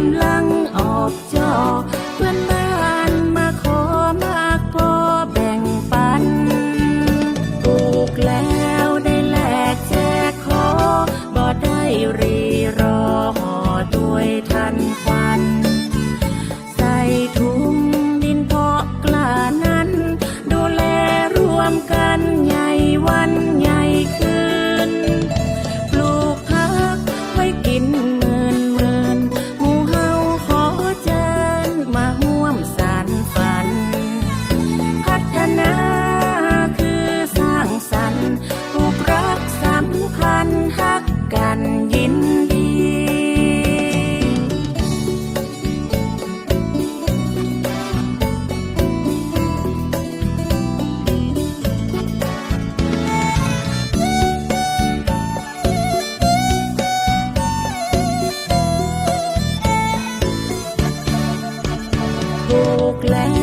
I'm. กันยินดี ถูกแล